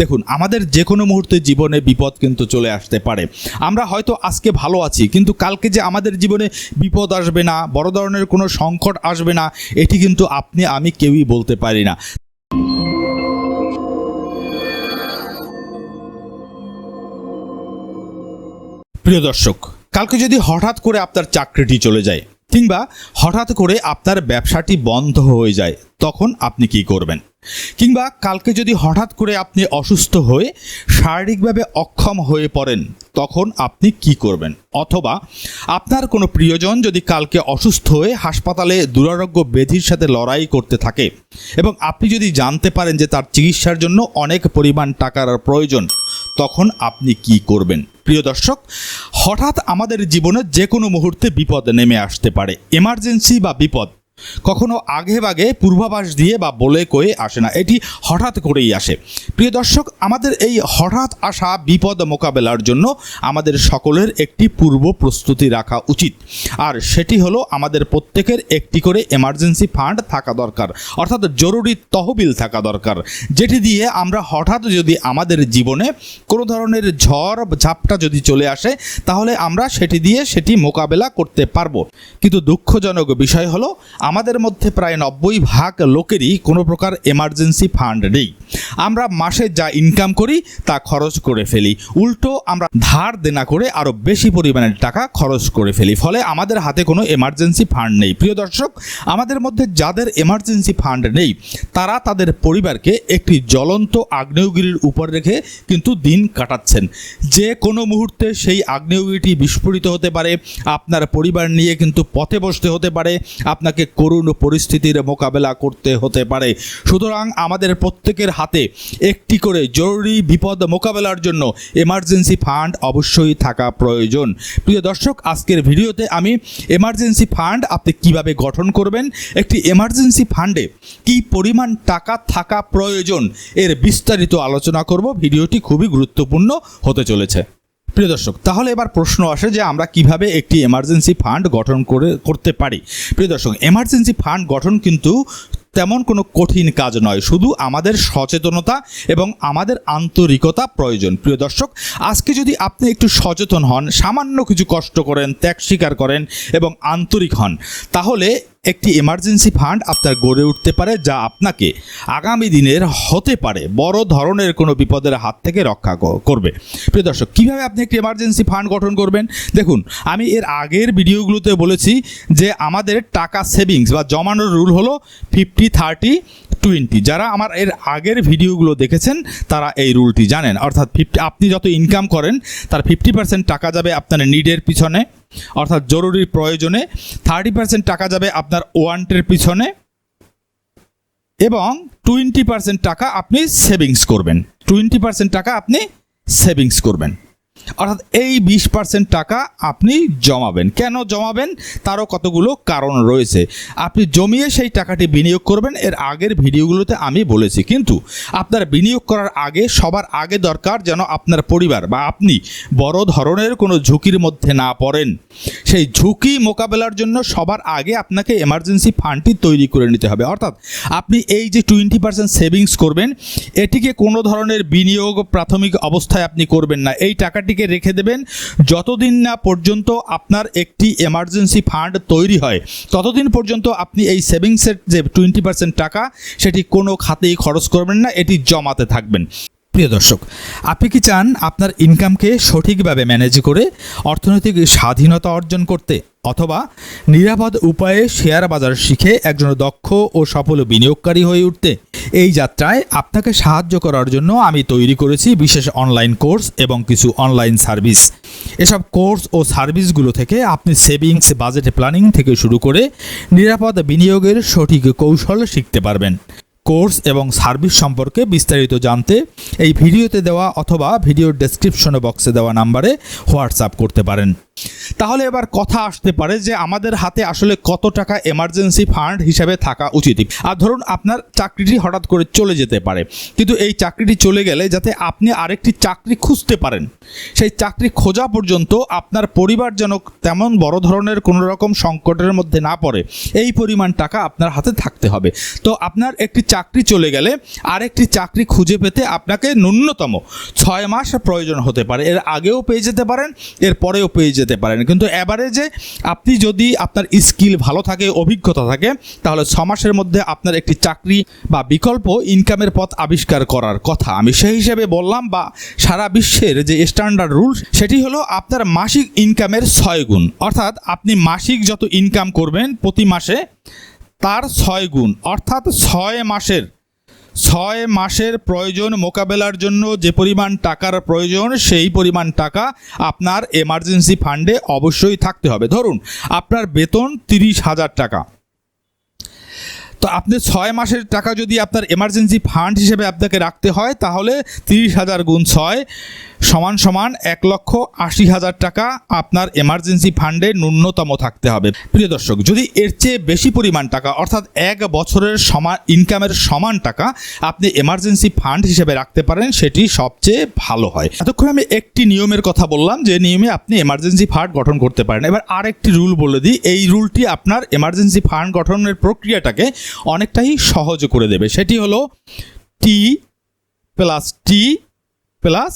দেখুন, আমাদের যে কোনো মুহূর্তে জীবনে বিপদ কিন্তু চলে আসতে পারে। আমরা হয়তো আজকে ভালো আছি, কিন্তু কালকে যে আমাদের জীবনে বিপদ আসবে না, বড় ধরনের কোনো সংকট আসবে না, এটি কিন্তু আপনি, আমি কেউই বলতে পারি না। প্রিয় দর্শক, কালকে যদি হঠাৎ করে আপনার চাকরিটি চলে যায়, কিংবা হঠাৎ করে আপনার ব্যবসাটি বন্ধ হয়ে যায়, তখন আপনি কি করবেন? কিংবা কালকে যদি হঠাৎ করে আপনি অসুস্থ হয়ে শারীরিকভাবে অক্ষম হয়ে পড়েন, তখন আপনি কি করবেন? অথবা আপনার কোনো প্রিয়জন যদি কালকে অসুস্থ হয়ে হাসপাতালে দুরারোগ্য ব্যাধির সাথে লড়াই করতে থাকে এবং আপনি যদি জানতে পারেন যে তার চিকিৎসার জন্য অনেক পরিমাণ টাকার প্রয়োজন, তখন আপনি কি করবেন? প্রিয় দর্শক, হঠাৎ আমাদের জীবনে যে কোনো মুহূর্তে বিপদ নেমে আসতে পারে। এমার্জেন্সি বা বিপদ কখনো আগে বাগে পূর্বাভাস দিয়ে বা বলে কয়ে আসে না। এটি হঠাৎ করেই আসে। প্রিয় দর্শক, আমাদের এই হঠাৎ আসা বিপদ মোকাবেলার জন্য আমাদের সকলের একটি পূর্ব প্রস্তুতি রাখা উচিত। আর সেটি হলো আমাদের প্রত্যেকের একটি করে এমার্জেন্সি ফান্ড থাকা দরকার। অর্থাৎ জরুরি তহবিল থাকা দরকার। যেটি দিয়ে আমরা হঠাৎ যদি আমাদের জীবনে কোনো ধরনের ঝড়, ঝাপটা যদি চলে আসে, তাহলে আমরা সেটি দিয়ে সেটি মোকাবেলা করতে পারব। কিন্তু দুঃখজনক বিষয় হলো আমাদের মধ্যে প্রায় নব্বই ভাগ লোকেরই কোনো প্রকার এমার্জেন্সি ফান্ড নেই। আমরা মাসে যা ইনকাম করি তা খরচ করে ফেলি। উল্টো আমরা ধার দেনা করে আরও বেশি পরিমাণের টাকা খরচ করে ফেলি। ফলে আমাদের হাতে কোনো এমার্জেন্সি ফান্ড নেই। প্রিয় দর্শক, আমাদের মধ্যে যাদের এমার্জেন্সি ফান্ড নেই, তারা তাদের পরিবারকে একটি জ্বলন্ত আগ্নেয়গিরির উপর রেখে কিন্তু দিন কাটাচ্ছেন। যে কোনো মুহূর্তে সেই আগ্নেয়গিরিটি বিস্ফোরিত হতে পারে। আপনার পরিবার নিয়ে কিন্তু পথে বসতে হতে পারে। আপনাকে করুণ পরিস্থিতির মোকাবেলা করতে হতে পারে। সুতরাং আমাদের প্রত্যেকের হাতে একটি করে জরুরি বিপদ মোকাবেলার জন্য এমার্জেন্সি ফান্ড অবশ্যই থাকা প্রয়োজন। প্রিয় দর্শক, আজকের ভিডিওতে আমি এমার্জেন্সি ফান্ড আপনি কীভাবে গঠন করবেন, একটি এমার্জেন্সি ফান্ডে কি পরিমাণ টাকা থাকা প্রয়োজন, এর বিস্তারিত আলোচনা করব। ভিডিওটি খুবই গুরুত্বপূর্ণ হতে চলেছে। প্রিয় দর্শক, তাহলে এবার প্রশ্ন আসে যে আমরা কীভাবে একটি এমার্জেন্সি ফান্ড গঠন করে, করতে পারি? প্রিয় দর্শক এমার্জেন্সি ফান্ড গঠন কিন্তু তেমন কোনো কঠিন কাজ নয়, শুধু আমাদের সচেতনতা এবং আমাদের আন্তরিকতা প্রয়োজন। প্রিয় দর্শক, আজকে যদি আপনি একটু সচেতন হন, সামান্য কিছু কষ্ট করেন, ত্যাগ স্বীকার করেন এবং আন্তরিক হন, তাহলে একটি এমার্জেন্সি ফান্ড আপনার গড়ে উঠতে পারে, যা আপনাকে আগামী দিনের হতে পারে, বড় ধরনের কোনো বিপদের হাত থেকে রক্ষা করবে। প্রিয় দর্শক, কীভাবে আপনি একটি এমার্জেন্সি ফান্ড গঠন করবেন? দেখুন, আমি এর আগের ভিডিওগুলোতে বলেছি যে আমাদের টাকা সেভিংস বা জমানোর রুল হলো ফিফটি থার্টি টোয়েন্টি যারা আমার এর আগের ভিডিওগুলো দেখেছেন, তারা এই রুলটি জানেন। অর্থাৎ ফিফটি আপনি যত ইনকাম করেন, তার ফিফটি পার্সেন্ট টাকা যাবে আপনার নিডের পিছনে। অর্থাৎ জরুরি প্রয়োজনে থার্টি পার্সেন্ট টাকা যাবে আপনার ওয়ান্টের পিছনে এবং টোয়েন্টি পার্সেন্ট টাকা আপনি সেভিংস করবেন। টোয়েন্টি পার্সেন্ট টাকা আপনি সেভিংস করবেন। অর্থাৎ এই বিশ পার্সেন্ট টাকা আপনি জমাবেন। কেন জমাবেন? তারও কতগুলো কারণ রয়েছে। আপনি জমিয়ে সেই টাকাটি বিনিয়োগ করবেন। এর আগের ভিডিওগুলোতে আমি বলেছি, কিন্তু আপনার বিনিয়োগ করার আগে সবার আগে দরকার যেন আপনার পরিবার বা আপনি বড় ধরনের কোনো ঝুঁকির মধ্যে না পড়েন। সেই ঝুঁকি মোকাবেলার জন্য সবার আগে আপনাকে এমার্জেন্সি ফান্ডটি তৈরি করে নিতে হবে। অর্থাৎ আপনি এই যে টোয়েন্টি পার্সেন্ট সেভিংস করবেন, এটিকে কোনো ধরনের বিনিয়োগ প্রাথমিক অবস্থায় আপনি করবেন না। এই টাকাটিকে রেখে দেবেন। যতদিন না পর্যন্ত আপনার একটি এমার্জেন্সি ফান্ড তৈরি হয়, ততদিন পর্যন্ত আপনি এই সেভিংসের যে টোয়েন্টি পার্সেন্ট টাকা, সেটি কোনো খাতেই খরচ করবেন না, এটি জমাতে থাকবেন। প্রিয় দর্শক, আপনি কি চান আপনার ইনকামকে সঠিকভাবে ম্যানেজ করে অর্থনৈতিক স্বাধীনতা অর্জন করতে? অথবা নিরাপদ উপায়ে শেয়ার বাজার শিখে একজন দক্ষ ও সফল বিনিয়োগকারী হয়ে উঠতে? এই যাত্রায় আপনাকে সাহায্য করার জন্য আমি তৈরি করেছি বিশেষ অনলাইন কোর্স এবং কিছু অনলাইন সার্ভিস এসব কোর্স ও সার্ভিসগুলো থেকে আপনি সেভিংস বাজেট প্ল্যানিং থেকে শুরু করে নিরাপদ বিনিয়োগের সঠিক কৌশল শিখতে পারবেন। কোর্স এবং সার্ভিস সম্পর্কে বিস্তারিত জানতে এই ভিডিওতে দেওয়া অথবা ভিডিওর ডেসক্রিপশন বক্সে দেওয়া নাম্বারে হোয়াটসঅ্যাপ করতে পারেন। তাহলে এবার কথা আসতে পারে যে আমাদের হাতে আসলে কত টাকা এমার্জেন্সি ফান্ড হিসাবে থাকা উচিত। আর ধরুন আপনার চাকরিটি হঠাৎ করে চলে যেতে পারে। কিন্তু এই চাকরিটি চলে গেলে যাতে আপনি আরেকটি চাকরি খুঁজতে পারেন, সেই চাকরি খোঁজা পর্যন্ত আপনার পরিবার যেন তেমন বড় ধরনের কোনো রকম সংকটের মধ্যে না পড়ে। এই পরিমাণ টাকা আপনার হাতে থাকতে হবে। তো আপনার একটি চাকরি চলে গেলে আরেকটি চাকরি খুঁজে পেতে আপনাকে ন্যূনতম ছয় মাস প্রয়োজন হতে পারে। এর আগেও পেয়ে যেতে পারেন এর পরেও পেয়ে যেতে পারেন। কিন্তু অ্যাভারেজে আপনি যদি আপনার স্কিল ভালো থাকে, অভিজ্ঞতা থাকে, তাহলে ছ মাসের মধ্যে আপনার একটি চাকরি বা বিকল্প ইনকামের পথ আবিষ্কার করার কথা। আমি সেই হিসেবে বললাম বা সারা বিশ্বের যে স্ট্যান্ডার্ড রুল সেটি হলো আপনার মাসিক ইনকামের ছয় গুণ। অর্থাৎ আপনি মাসিক যত ইনকাম করবেন প্রতি মাসে, তার ছয় গুণ। অর্থাৎ ছয় মাসের ছয় মাসের প্রয়োজন মোকাবেলার জন্য যে পরিমাণ টাকার প্রয়োজন, সেই পরিমাণ টাকা আপনার এমার্জেন্সি ফান্ডে অবশ্যই থাকতে হবে। ধরুন, আপনার বেতন তিরিশ হাজার টাকা। তো আপনি ছয় মাসের টাকা যদি আপনার এমার্জেন্সি ফান্ড হিসেবে আপনাকে রাখতে হয়, তাহলে তিরিশ হাজার গুণ ছয় সমান সমান এক লক্ষ আশি হাজার টাকা আপনার এমার্জেন্সি ফান্ডে ন্যূনতম থাকতে হবে। প্রিয় দর্শক, যদি এর চেয়ে বেশি পরিমাণ টাকা, অর্থাৎ এক বছরের সমান ইনকামের সমান টাকা আপনি এমার্জেন্সি ফান্ড হিসেবে রাখতে পারেন, সেটি সবচেয়ে ভালো হয়। এতক্ষণ আমি একটি নিয়মের কথা বললাম, যে নিয়মে আপনি এমার্জেন্সি ফান্ড গঠন করতে পারেন। এবার আরেকটি রুল বলে দিই, এই রুলটি আপনার এমার্জেন্সি ফান্ড গঠনের প্রক্রিয়াটাকে অনেকটাই সহজ করে দেবে। সেটি হলো টি প্লাস টি প্লাস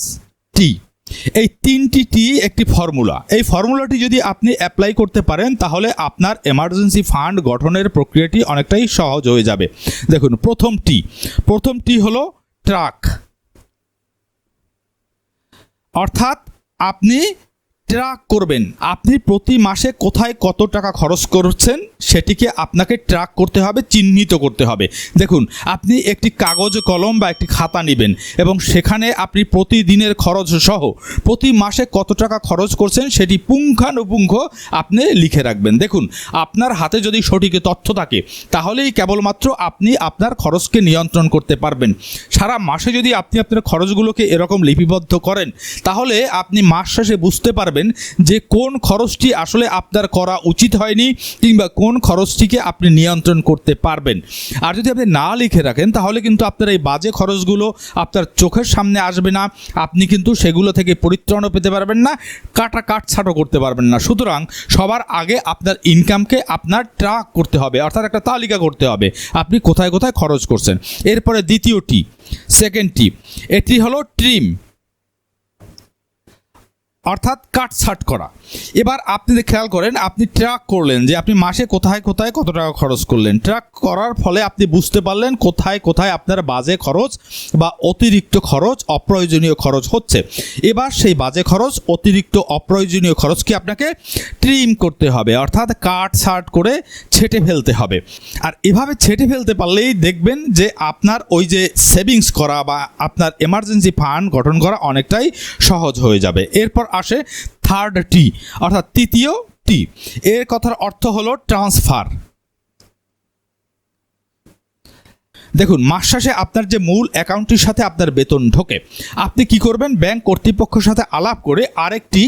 টি। এই তিনটি টি একটি ফর্মুলা। এই ফর্মুলাটি যদি আপনি অ্যাপ্লাই করতে পারেন, তাহলে আপনার এমার্জেন্সি ফান্ড গঠনের প্রক্রিয়াটি অনেকটাই সহজ হয়ে যাবে। দেখুন, প্রথম টি। প্রথম টি হলো ট্রাক অর্থাৎ আপনি ট্র্যাক করবেন, আপনি প্রতি মাসে কোথায় কত টাকা খরচ করছেন সেটিকে আপনাকে ট্র্যাক করতে হবে, চিহ্নিত করতে হবে। দেখুন, আপনি একটি কাগজ, কলম বা একটি খাতা নেবেন এবং সেখানে আপনি প্রতিদিনের খরচ সহ প্রতি মাসে কত টাকা খরচ করছেন সেটি পুঙ্খানুপুঙ্খ আপনি লিখে রাখবেন। দেখুন, আপনার হাতে যদি সঠিক তথ্য থাকে, তাহলেই কেবলমাত্র আপনি আপনার খরচকে নিয়ন্ত্রণ করতে পারবেন। সারা মাসে যদি আপনি আপনার খরচগুলোকে এরকম লিপিবদ্ধ করেন, তাহলে আপনি মাস শেষে বুঝতে পারবেন যে কোন খরচটি আসলে আপনার করা উচিত হয়নি কিংবা কোন খরচটিকে আপনি নিয়ন্ত্রণ করতে পারবেন। আর যদি আপনি না লিখে রাখেন, তাহলে কিন্তু আপনার এই বাজে খরচগুলো আপনার চোখের সামনে আসবে না। আপনি কিন্তু সেগুলো থেকে পরিত্রাণও পেতে পারবেন না, কাটা কাটছাটও করতে পারবেন না। সুতরাং সবার আগে আপনার ইনকামকে আপনার ট্রাক করতে হবে, অর্থাৎ একটা তালিকা করতে হবে, আপনি কোথায় কোথায় খরচ করছেন। এরপরে দ্বিতীয়টি, সেকেন্ডটি, এটি হলো ট্রিম। অর্থাৎ কাটছাট করা। এবার আপনি খেয়াল করেন, আপনি ট্র্যাক করলেন যে আপনি মাসে কোথায় কোথায় কত টাকা খরচ করলেন। ট্র্যাক করার ফলে আপনি বুঝতে পারলেন কোথায় কোথায় আপনার বাজে খরচ বা অতিরিক্ত খরচ, অপ্রয়োজনীয় খরচ হচ্ছে। এবার সেই বাজে খরচ, অতিরিক্ত অপ্রয়োজনীয় খরচকে আপনাকে ট্রিম করতে হবে, অর্থাৎ কাট ছাট করে ছেটে ফেলতে হবে। আর এভাবে ছেটে ফেলতে পারলেই দেখবেন যে আপনার ওই যে সেভিংস করা বা আপনার এমার্জেন্সি ফান্ড গঠন করা অনেকটাই সহজ হয়ে যাবে। এরপর আসে থার্ড টি অর্থাৎ তৃতীয় টি এর কথার অর্থ হলো ট্রান্সফার দেখুন, মাস শেষে আপনার যে মূল অ্যাকাউন্টটির সাথে আপনার বেতন ঢোকে, আপনি কি করবেন? ব্যাংক কর্তৃপক্ষের সাথে আলাপ করে আরেকটি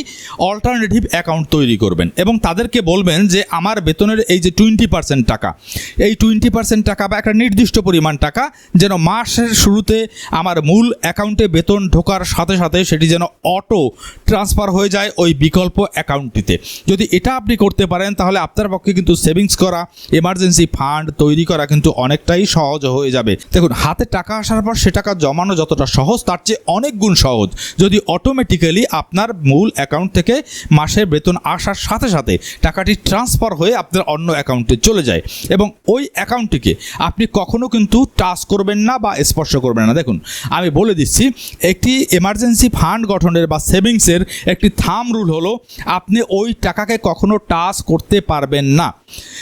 অল্টারনেটিভ অ্যাকাউন্ট তৈরি করবেন এবং তাদেরকে বলবেন যে, আমার বেতনের এই যে টোয়েন্টি পার্সেন্ট টাকা, এই টোয়েন্টি পার্সেন্ট টাকা বা একটা নির্দিষ্ট পরিমাণ টাকা যেন মাসের শুরুতে আমার মূল অ্যাকাউন্টে বেতন ঢোকার সাথে সাথে সেটি যেন অটো ট্রান্সফার হয়ে যায় ওই বিকল্প অ্যাকাউন্টটিতে। যদি এটা আপনি করতে পারেন, তাহলে আপনার পক্ষে কিন্তু সেভিংস করা এমার্জেন্সি ফান্ড তৈরি করা কিন্তু অনেকটাই সহজ হয়ে যাবে। দেখুন, হাতে টাকা আসার পর সে টাকা জমানো যতটা সহজ, তার চেয়ে অনেক গুণ সহজ। যদি অটোমেটিক্যালি আপনার মূল অ্যাকাউন্ট থেকে মাসের বেতন আসার সাথে সাথে টাকাটি ট্রান্সফার হয়ে আপনার অন্য অ্যাকাউন্টে চলে যায় এবং ওই অ্যাকাউন্টটিকে আপনি কখনো কিন্তু টাচ করবেন না বা স্পর্শ করবেন না। দেখুন, আমি বলে দিচ্ছি, একটি এমার্জেন্সি ফান্ড গঠনের বা সেভিংসের একটি থাম রুল হলো, আপনি ওই টাকাকে কখনো টাচ করতে পারবেন না।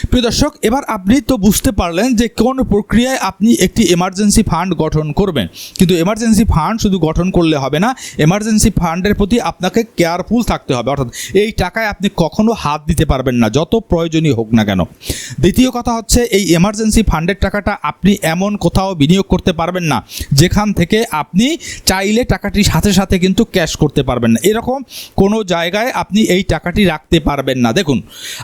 প্রিয় দর্শক, এবার আপনি তো বুঝতে পারলেন যে কোন প্রক্রিয়ায় আপনি একটি এমার্জেন্সি ফান্ড গঠন করবেন। কিন্তু এমার্জেন্সি ফান্ড শুধু গঠন করলে হবে না এমার্জেন্সি ফান্ডের প্রতি আপনাকে কেয়ারফুল থাকতে হবে। অর্থাৎ এই টাকায় আপনি কখনো হাত দিতে পারবেন না, যত প্রয়োজনীয় হোক না কেন। দ্বিতীয় কথা হচ্ছে, এই এমার্জেন্সি ফান্ডের টাকাটা আপনি এমন কোথাও বিনিয়োগ করতে পারবেন না, যেখান থেকে আপনি চাইলে টাকাটি সাথে সাথে কিন্তু ক্যাশ করতে পারবেন না। এরকম কোনো জায়গায় আপনি এই টাকাটি রাখতে পারবেন না। দেখুন,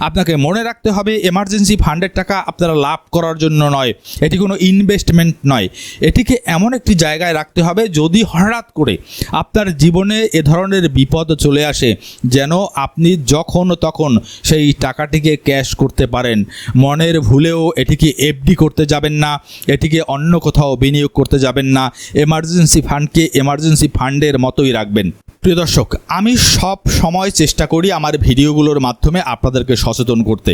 আপনাকে মনে রাখতে হবে এমার্জেন্সি ফান্ডের টাকা আপনারা লাভ করার জন্য নয়। এটি কোনো ইনভেস্টমেন্ট নয়। এটিকে এমন একটি জায়গায় রাখতে হবে যদি হঠাৎ করে আপনার জীবনে এ ধরনের বিপদ চলে আসে, যেন আপনি যখন তখন সেই টাকাটিকে ক্যাশ করতে পারেন। মনের ভুলেও এটিকে এফডি করতে যাবেন না, এটিকে অন্য কোথাও বিনিয়োগ করতে যাবেন না এমার্জেন্সি ফান্ডকে এমার্জেন্সি ফান্ডের মতোই রাখবেন। প্রিয় দর্শক, আমি সব সময় চেষ্টা করি আমার ভিডিওগুলোর মাধ্যমে আপনাদেরকে সচেতন করতে।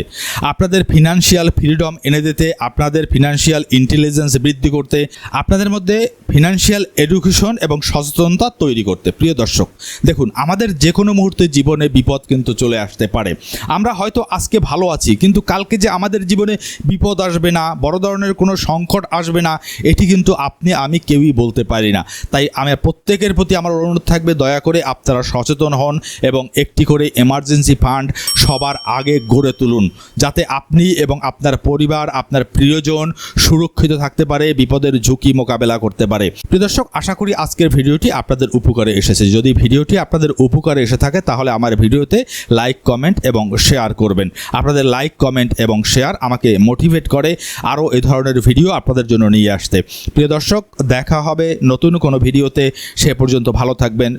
আপনাদের ফিনান্সিয়াল ফ্রিডম এনে দিতে, আপনাদের ফিনান্সিয়াল ইন্টেলিজেন্স বৃদ্ধি করতে, আপনাদের মধ্যে ফিনান্সিয়াল এডুকেশন এবং সচেতনতা তৈরি করতে। প্রিয় দর্শক, দেখুন, আমাদের যে কোনো মুহূর্তে জীবনে বিপদ কিন্তু চলে আসতে পারে। আমরা হয়তো আজকে ভালো আছি, কিন্তু কালকে যে আমাদের জীবনে বিপদ আসবে না, বড় ধরনের কোনো সংকট আসবে না, এটি কিন্তু আপনি, আমি কেউই বলতে পারি না। তাই আমার প্রত্যেকের প্রতি আমার অনুরোধ থাকবে, দয়া করে আপনারা সচেতন হন এবং একটি করে এমার্জেন্সি ফান্ড সবার আগে গড়ে তুলুন, যাতে আপনি এবং আপনার পরিবার, আপনার প্রিয়জন সুরক্ষিত থাকতে পারে, বিপদের ঝুঁকি মোকাবেলা করতে পারে। প্রিয় দর্শক, আশা করি আজকের ভিডিওটি আপনাদের উপকারে এসেছে। যদি ভিডিওটি আপনাদের উপকারে এসে থাকে, তাহলে আমার ভিডিওতে লাইক কমেন্ট এবং শেয়ার করবেন। আপনাদের লাইক কমেন্ট এবং শেয়ার আমাকে মোটিভেট করে আরও এ ধরনের ভিডিও আপনাদের জন্য নিয়ে আসতে। প্রিয় দর্শক, দেখা হবে নতুন কোনো ভিডিওতে। সে পর্যন্ত ভালো থাকবেন।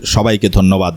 সবাইকে ধন্যবাদ।